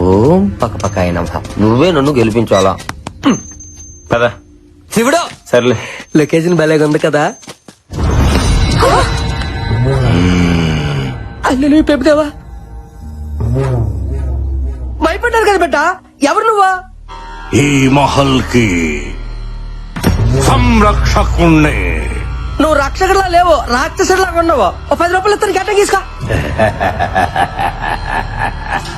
ఓం పక్క పక్క అయినా నువ్వే నన్ను గెలిపించాలా? పద. శివుడు! సర్లే. లొకేషన్ భలేగా ఉంది కదా? అల్లు పెప్పుదేవా భయపడ్డారు కదా బిడ్డ ఎవరు నువ్వా? ఈ మహల్కి సంరక్షకుణ్ణి. నువ్వు రక్షకుడిలా లేవు రాక్షసుడిలా ఉన్నావు. ఓ పది రూపాయలు ఇస్తాను గట్ట తీసుకో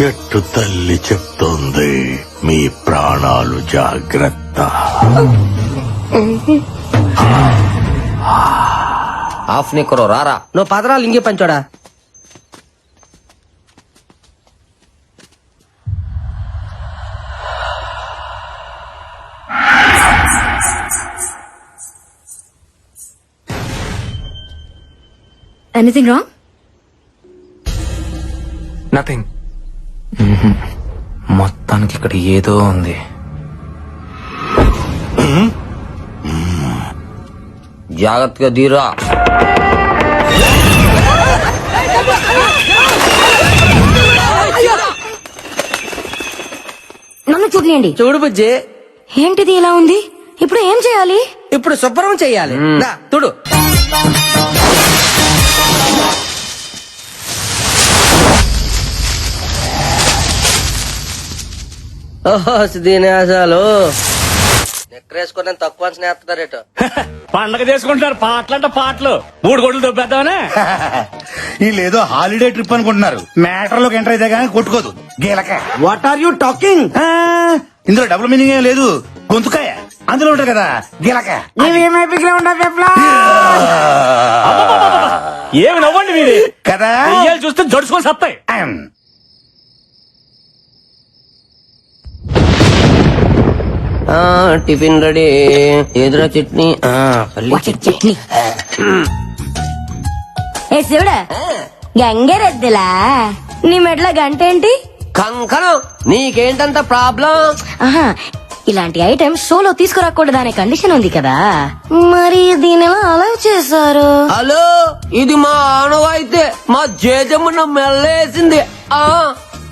చెట్టు తల్లి చెప్తోంది. మీ ప్రాణాలు జాగ్రత్త. ఆఫ్ నీకురో రారా. నువ్వు పదరాలు ఇంకే పంచోడా ఎనీథింగ్ రాంగ్ నథింగ్ మొత్తానికి ఇక్కడ ఏదో ఉంది. జాగ్రత్తగా దీరా. నన్ను చూడలేండి చూడు బుజ్జి. ఏంటిది ఇలా ఉంది? ఇప్పుడు ఏం చేయాలి? ఇప్పుడు శుభ్రం చెయ్యాలి దా, ఓహో దీనేశాలు నెక్కరేసుకుని తక్కువ స్నేహితుడారేట పండగ చేసుకుంటున్నారు పాటలంట పాటలు. మూడు గొడ్లు దొబ్బేద్దామనే. వీళ్ళేదో హాలిడే ట్రిప్ అనుకుంటున్నారు. మ్యాటర్లోకి ఎంటర్ అయితే గానీ కొట్టుకోదు. గీలక. వాట్ ఆర్ యూ టాకింగ్ ఆ, ఇందులో డబుల్ మీనింగ్ ఏం లేదు. గొంతుకాయ. అందులో ఉంటారు కదా గీలక. ఏమి నవ్వండి మీది? కదా? చూస్తే జడుచుకొని సత్తాయి. Tiffin ready. ఎదురా చట్నీ? పల్లి చట్నీ. ఏ శివుడా గంగరెద్దులా? నీ మెడల గంట ఏంటి? కంకణం. నీకేంటంత ప్రాబ్లం? ఆహా ఇలాంటి ఐటమ్ షోలో తీసుకురాకూడదు అనే కండిషన్ ఉంది కదా. మరి దీని ఎలా అలౌ చేశారు? హలో ఇది మా ఆనవాయితే. మా జేజమ్మ మెల్లేసింది. ఆ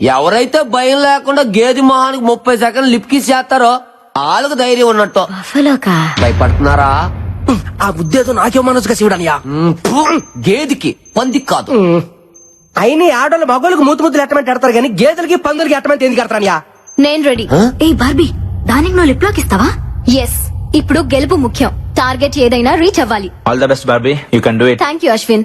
ఎవరైతే భయం లేకుండా గేది మొహానికి ముప్పై సెకండ్ లిప్ కిస్ చేస్తారో వాళ్ళకు ధైర్యం ఉన్నట్టు. బఫలోకా? భయపడుతున్నారా? ఆ ఉద్దేశం నాకే మనసుగా శివుడనియా? గేదికి పందికి కాదు. అయిన ఆడోళ్ళు మగోళ్ళకి మూతు ముద్దులు ఎట్టమంటే ఎడతారు కానీ గేదెలకి పందులకి ఎట్టమంటే ఎందుకు ఎడతారనియా? నేను రెడీ. ఏ బార్బీ దానికి నువ్వు లిప్ లాక్ ఇస్తావా? ఎస్ ఇప్పుడు గెలుపు ముఖ్యం. టార్గెట్ ఏదైనా రీచ్ అవ్వాలి. All the best Barbie. You can do it thank you Ashwin.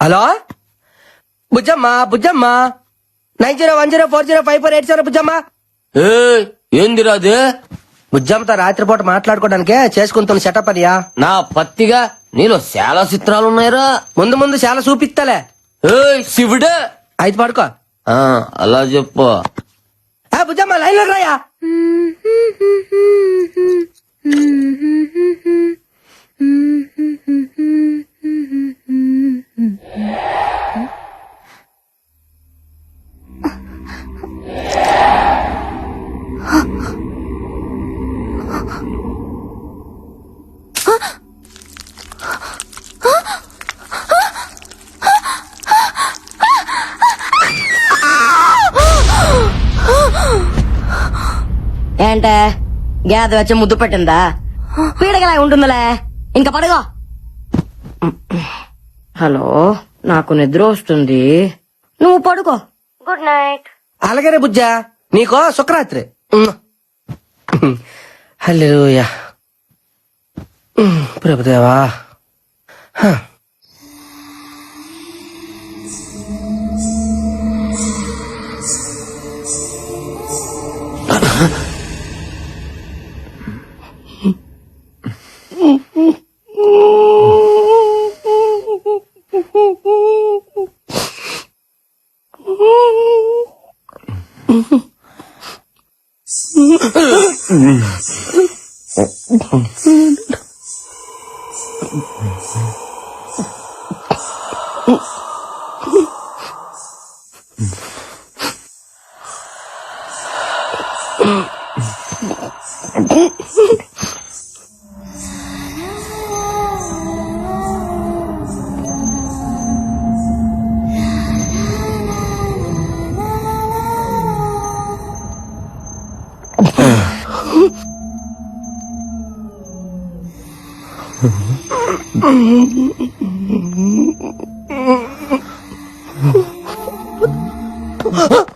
Hello? Bujjamma Bujjamma. Nine zero one zero four zero five four eight zero Bujjamma. ఏయ్, ఏందిరా అది? బుజ్జమ్మతో రాత్రిపూట మాట్లాడుకోవడానికే చేసుకుంటున్న సెటప్ అనియా నా పత్తిగా నీలో చాలా చిత్రాలు ఉన్నాయిరా? ముందు ముందు చాలా చూపిస్తాలే ఏయ్ శివుడే? అయితే పడుకో. ఆ, అలా చెప్పు. ఆ బుజ్జమ్మ లైన్లో రాయా గ్యాద వచ్చి ముద్దు పెట్టిందా? పీడగలా ఉంటుందిలే. ఇంకా పడగో హలో నాకు నిద్ర వస్తుంది. నువ్వు పడుకో. గుడ్ నైట్ అలాగే బుజ్జా నీకో శుక్రాత్రి hello Prabhudeva. Huh? Mm-hmm. Ah!